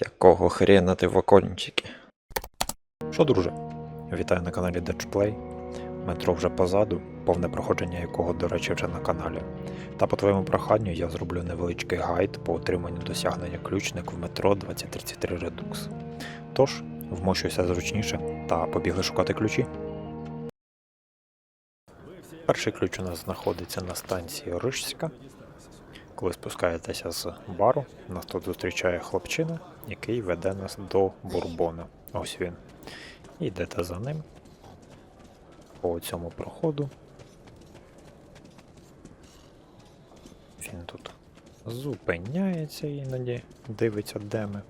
Якого хрена ти в окончики? Що, друже? Вітаю на каналі Dutchplay. Метро вже позаду, повне проходження якого, до речі, вже на каналі. Та по твоєму проханню я зроблю невеличкий гайд по отриманню досягнення ключник в метро 2033 Redux. Тож, вмощуйся зручніше та побігли шукати ключі. Перший ключ у нас знаходиться на станції Рижська. Коли спускаєтеся з бару, нас тут зустрічає хлопчина, який веде нас до бурбона. Ось він. Йдете за ним по цьому проходу. Він тут зупиняється іноді, дивиться, де ми.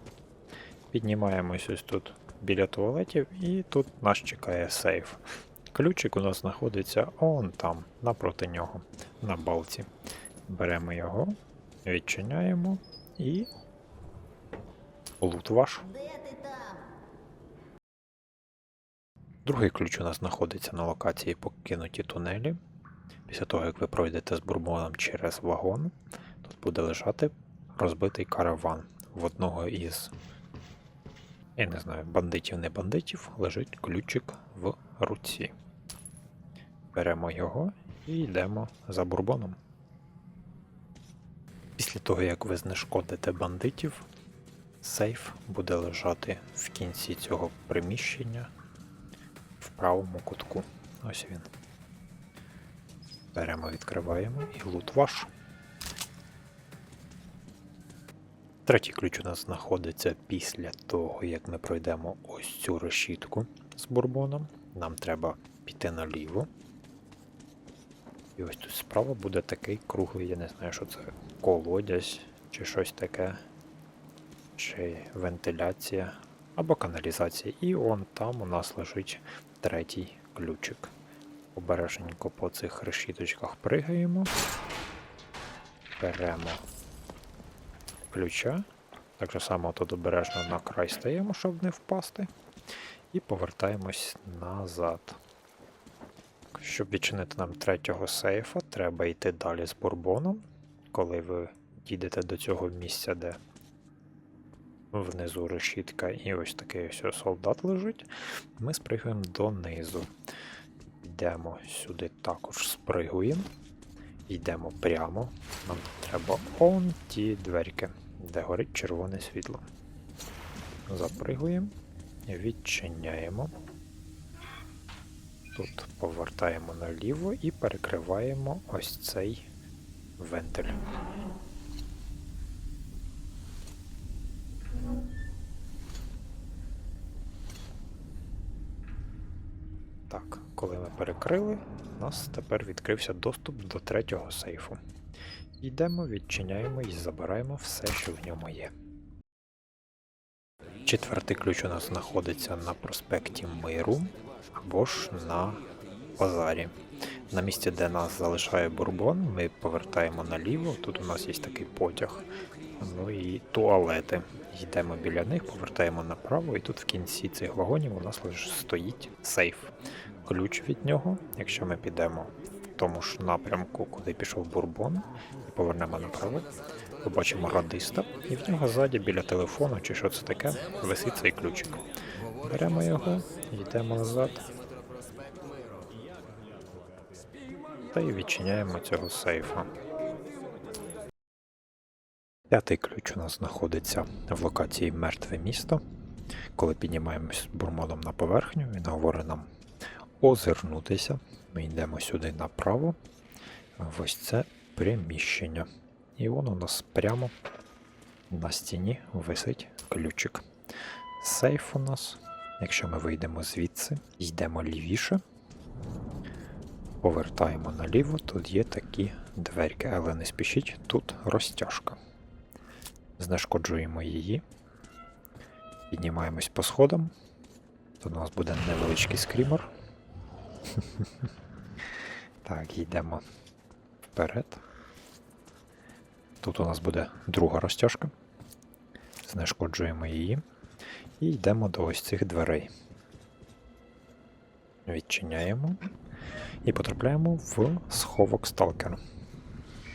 Піднімаємось ось тут біля туалетів, і тут нас чекає сейф. Ключик у нас знаходиться он там, напроти нього, на балці. Беремо його, відчиняємо і. Лут ваш. Другий ключ у нас знаходиться на локації покинуті тунелі. Після того, як ви пройдете з бурбоном через вагон, тут буде лежати розбитий караван. В одного із, я не знаю, бандитів не бандитів, лежить ключик в руці. Беремо його і йдемо за бурбоном. Після того, як ви знешкодите бандитів, сейф буде лежати в кінці цього приміщення в правому кутку. Ось він. Беремо, відкриваємо і лут ваш. Третій ключ у нас знаходиться після того, як ми пройдемо ось цю решітку з бурбоном. Нам треба піти наліво. І ось тут справа буде такий круглий, я не знаю, що це колодязь чи щось таке, чи вентиляція або каналізація. І он там у нас лежить третій ключик. Обережненько по цих решіточках пригаємо. Беремо ключа. Так же само тут обережно на край стаємо, щоб не впасти. І повертаємось назад. Щоб відчинити нам третього сейфа, треба йти далі з бурбоном. Коли ви дійдете до цього місця, де внизу решітка і ось такий ось солдат лежить, ми спригуємо донизу. Йдемо сюди також спригуємо. Йдемо прямо. Нам треба он ті дверки, де горить червоне світло. Запригуємо, відчиняємо. Тут повертаємо наліво і перекриваємо ось цей вентиль. Так, коли ми перекрили, у нас тепер відкрився доступ до третього сейфу. Йдемо, відчиняємо і забираємо все, що в ньому є. Четвертий ключ у нас знаходиться на проспекті Миру або ж на базарі. На місці, де нас залишає бурбон, ми повертаємо наліво. Тут у нас є такий потяг. Ну і туалети. Йдемо біля них, повертаємо направо, і тут в кінці цих вагонів у нас лише стоїть сейф. Ключ від нього, якщо ми підемо в тому ж напрямку, куди пішов бурбон, і повернемо направо, побачимо радиста, і в нього ззаді біля телефону, чи що це таке, висить цей ключик. Беремо його, йдемо назад. Та й відчиняємо цього сейфа. П'ятий ключ у нас знаходиться в локації Мертве місто. Коли піднімаємось бурмоном на поверхню, він говорить нам озирнутися. Ми йдемо сюди направо. Ось це приміщення. І воно у нас прямо на стіні висить ключик. Сейф у нас. Якщо ми вийдемо звідси, йдемо лівіше. Повертаємо наліво, тут є такі дверки, але не спішіть, тут розтяжка. Знешкоджуємо її. Піднімаємось по сходам. Тут у нас буде невеличкий скрімер. Так, йдемо вперед. Тут у нас буде друга розтяжка. Знешкоджуємо її. І йдемо до ось цих дверей. Відчиняємо. І потрапляємо в сховок сталкера,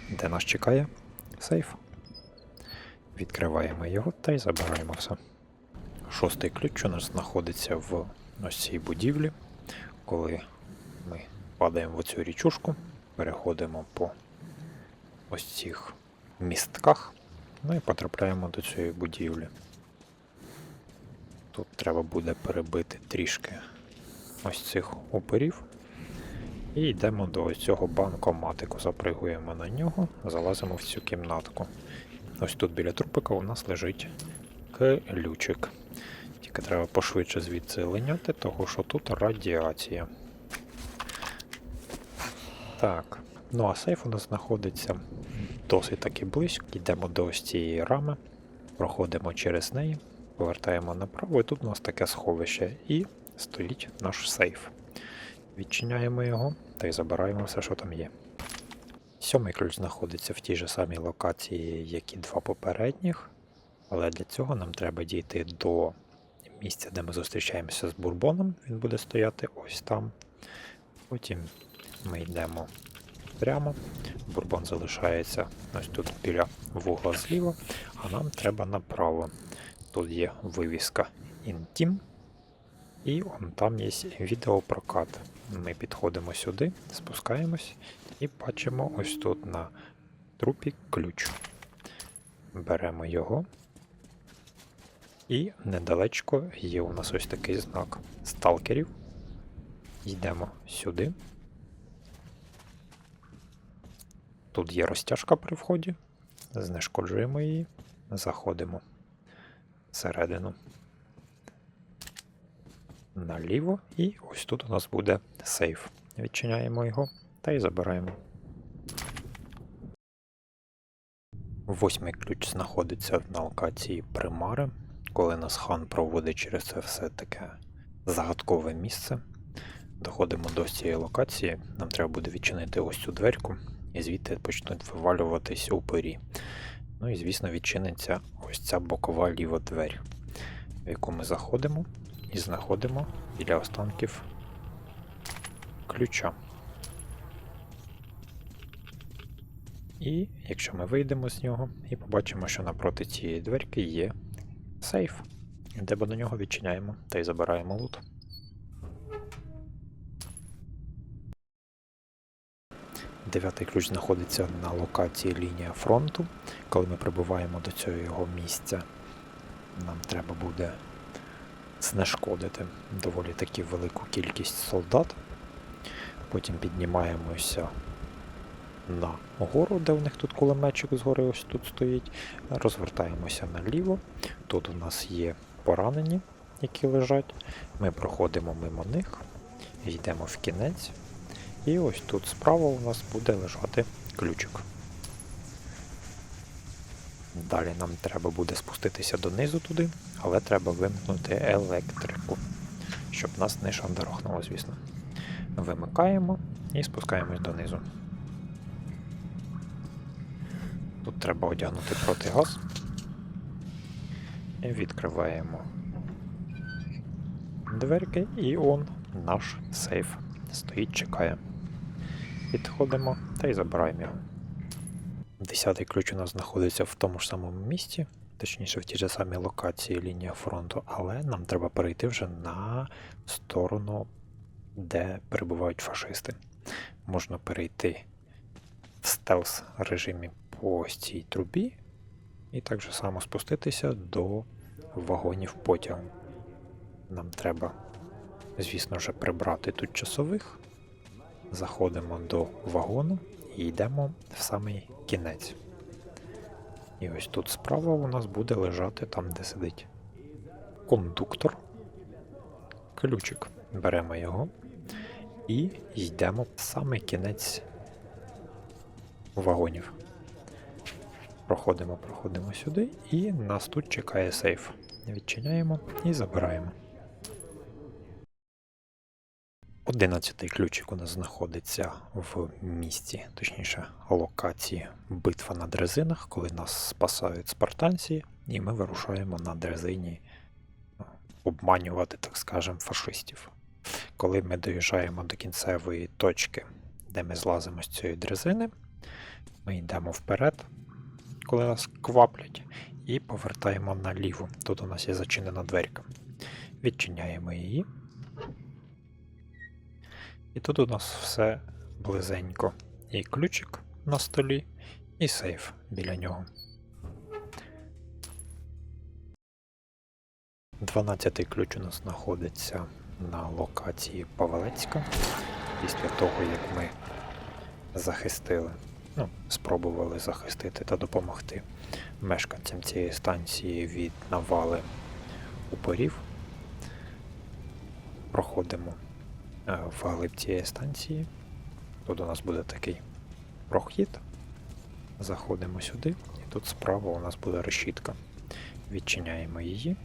де нас чекає сейф. Відкриваємо його та й забираємо все. Шостий ключ у нас знаходиться в ось цій будівлі. Коли ми падаємо в цю річушку, переходимо по ось цих містках, ну і потрапляємо до цієї будівлі. Тут треба буде перебити трішки ось цих упирів. І йдемо до ось цього банкоматику. Запригуємо на нього, залазимо в цю кімнатку. Ось тут біля трупика у нас лежить ключик. Тільки треба пошвидше звідси линяти, того що тут радіація. Так. Ну а сейф у нас знаходиться досить таки близько. Йдемо до ось цієї рами, проходимо через неї, повертаємо направо, і тут у нас таке сховище. І стоїть наш сейф. Відчиняємо його та й забираємо все, що там є. Сьомий ключ знаходиться в тій же самій локації, як і два попередніх. Але для цього нам треба дійти до місця, де ми зустрічаємося з бурбоном. Він буде стояти ось там. Потім ми йдемо прямо. Бурбон залишається ось тут біля вугла зліва, а нам треба направо. Тут є вивіска Intim. І он там є відеопрокат. Ми підходимо сюди, спускаємось і бачимо ось тут на трупі ключ. Беремо його. І недалечко є у нас ось такий знак сталкерів. Йдемо сюди. Тут є розтяжка при вході. Знешкоджуємо її, заходимо всередину. Наліво, і ось тут у нас буде сейф. Відчиняємо його та й забираємо. Восьмий ключ знаходиться на локації примари, коли нас хан проводить через це все таке загадкове місце. Доходимо до цієї локації, нам треба буде відчинити ось цю дверку, і звідти почнуть вивалюватись упирі. Ну і, звісно, відчиниться ось ця бокова ліва двері, в яку ми заходимо і знаходимо біля останків ключа. І якщо ми вийдемо з нього і побачимо, що напроти цієї дверки є сейф, де до нього відчиняємо та й забираємо лут. Дев'ятий ключ знаходиться на локації лінія фронту. Коли ми прибуваємо до цього його місця, нам треба буде знешкодити доволі таки велику кількість солдат. Потім піднімаємося на гору, де в них тут кулеметчик згори ось тут стоїть. Розвертаємося наліво. Тут у нас є поранені, які лежать. Ми проходимо мимо них, йдемо в кінець. І ось тут справа у нас буде лежати ключик. Далі нам треба буде спуститися донизу туди, але треба вимкнути електрику, щоб нас не шандарохнуло, звісно. Вимикаємо і спускаємось донизу. Тут треба одягнути протигаз. І відкриваємо дверки, і он наш сейф стоїть, чекає. Підходимо та й забираємо його. Десятий ключ у нас знаходиться в тому ж самому місці, точніше в тій же самій локації лінія фронту, але нам треба перейти вже на сторону, де перебувають фашисти. Можна перейти в стелс режимі по цій трубі, і так же само спуститися до вагонів потягу. Нам треба, звісно ж, прибрати тут часових. Заходимо до вагону і йдемо в самий кінець. І ось тут справа у нас буде лежати там, де сидить кондуктор, ключик. Беремо його і йдемо в самий кінець вагонів. Проходимо, проходимо сюди, і нас тут чекає сейф. Відчиняємо і забираємо. Одинадцятий ключик у нас знаходиться в місці, точніше, локації битва на дрезинах, коли нас спасають спартанці, і ми вирушаємо на дрезині ну, обманювати, так скажемо, фашистів. Коли ми доїжджаємо до кінцевої точки, де ми злазимо з цієї дрезини, ми йдемо вперед, коли нас кваплять, і повертаємо наліво. Тут у нас є зачинена дверка. Відчиняємо її. І тут у нас все близенько. І ключик на столі, і сейф біля нього. 12 ключ у нас знаходиться на локації Павелецька. Після того, як ми захистили, ну, спробували захистити та допомогти мешканцям цієї станції від навали упорів. Проходимо в глиб цієї станції. Тут у нас буде такий прохід. Заходимо сюди, і тут справа у нас буде решітка. Відчиняємо її.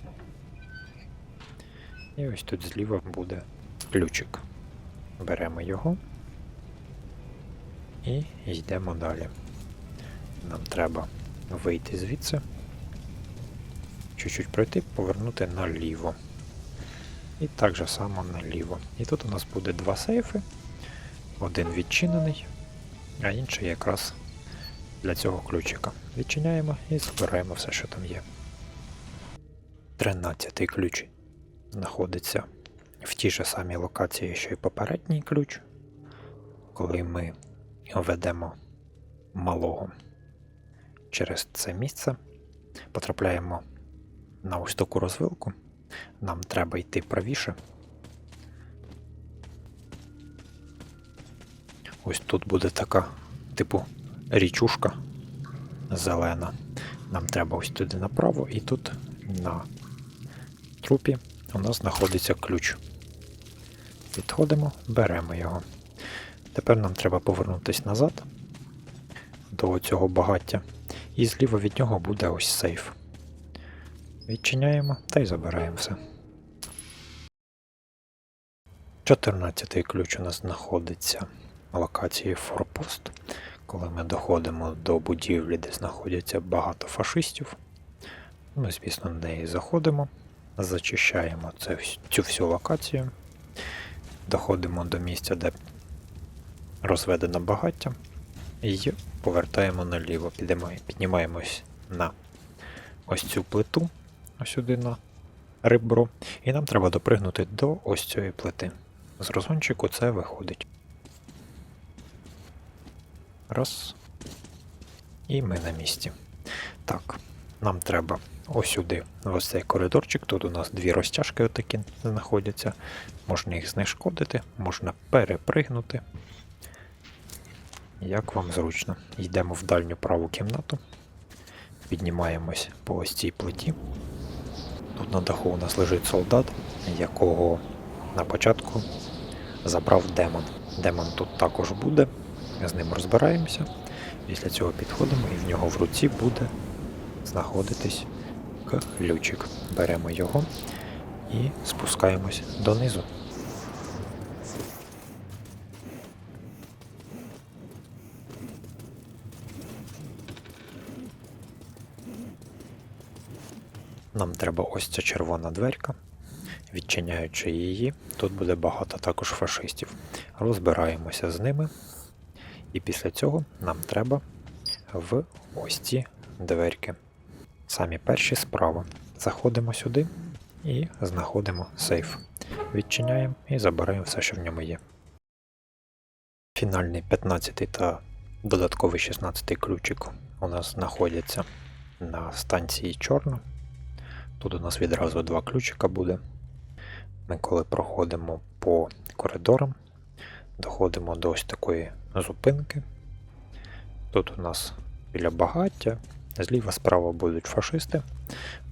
І ось тут зліва буде ключик. Беремо його і йдемо далі. Нам треба вийти звідси, чуть-чуть пройти, повернути наліво. І так же само наліво. І тут у нас буде два сейфи. Один відчинений, а інший якраз для цього ключика. Відчиняємо і забираємо все, що там є. Тринадцятий ключ знаходиться в тій же самій локації, що й попередній ключ. Коли ми ведемо малого через це місце, потрапляємо на ось таку розвилку. Нам треба йти правіше. Ось тут буде така, типу, річушка зелена. Нам треба ось туди направо, і тут на трупі у нас знаходиться ключ. Підходимо, беремо його. Тепер нам треба повернутися назад до цього багаття. І зліва від нього буде ось сейф. Відчиняємо та й забираємо все. 14 ключ у нас знаходиться на локації Форпост. Коли ми доходимо до будівлі, де знаходяться багато фашистів, ми, звісно, на неї заходимо, зачищаємо це, цю всю локацію, доходимо до місця, де розведено багаття, і повертаємо наліво. Підемо, піднімаємось на ось цю плиту, сюди на ребро, і нам треба допригнути до ось цієї плити. З розгончику це виходить. Раз. І ми на місці. Так, нам треба ось сюди, ось цей коридорчик. Тут у нас дві розтяжки отакі знаходяться. Можна їх знешкодити, можна перепригнути. Як вам зручно. Йдемо в дальню праву кімнату. Піднімаємось по ось цій плиті. Тут на даху у нас лежить солдат, якого на початку забрав демон. Демон тут також буде. З ним розбираємося. Після цього підходимо і в нього в руці буде знаходитись ключик. Беремо його і спускаємось донизу. Нам треба ось ця червона дверка. Відчиняючи її, тут буде багато також фашистів. Розбираємося з ними. І після цього нам треба в ось ці дверки. Самі перші справа. Заходимо сюди і знаходимо сейф. Відчиняємо і забираємо все, що в ньому є. Фінальний 15 та додатковий 16 ключик у нас знаходяться на станції Чорно. Тут у нас відразу два ключика буде. Ми коли проходимо по коридорам, доходимо до ось такої зупинки. Тут у нас біля багаття, зліва справа будуть фашисти.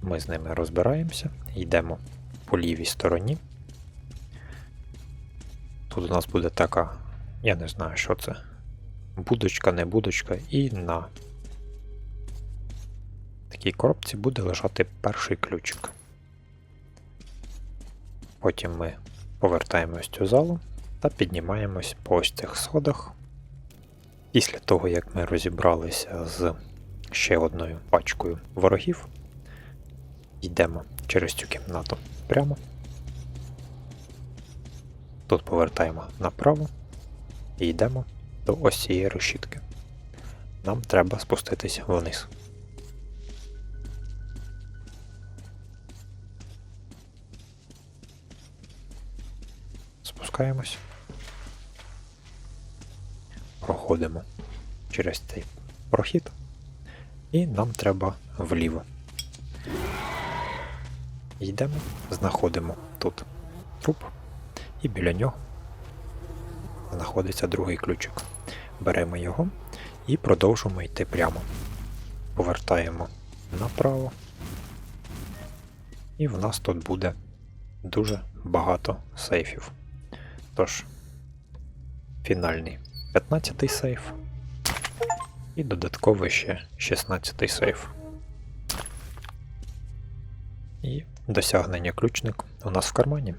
Ми з ними розбираємося, йдемо по лівій стороні. Тут у нас буде така, я не знаю, що це. Будочка, не будочка, і на такій коробці буде лежати перший ключик. Потім ми повертаємось цю залу та піднімаємось по ось цих сходах. Після того, як ми розібралися з ще одною пачкою ворогів, йдемо через цю кімнату прямо. Тут повертаємо направо і йдемо до ось цієї решітки. Нам треба спуститися вниз. Спускаємось. Проходимо через цей прохід. І нам треба вліво. Йдемо, знаходимо тут труп, і біля нього знаходиться другий ключик. Беремо його і продовжуємо йти прямо. Повертаємо направо. І в нас тут буде дуже багато сейфів. Тож, фінальний 15-й сейф. І додатковий ще 16-й сейф. І досягнення ключник у нас в кармані.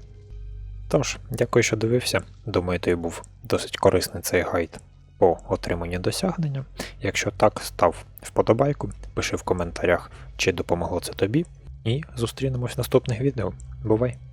Тож, дякую, що дивився. Думаю, тобі був досить корисний цей гайд по отриманню досягнення. Якщо так, став вподобайку, пиши в коментарях, чи допомогло це тобі. І зустрінемось в наступних відео. Бувай!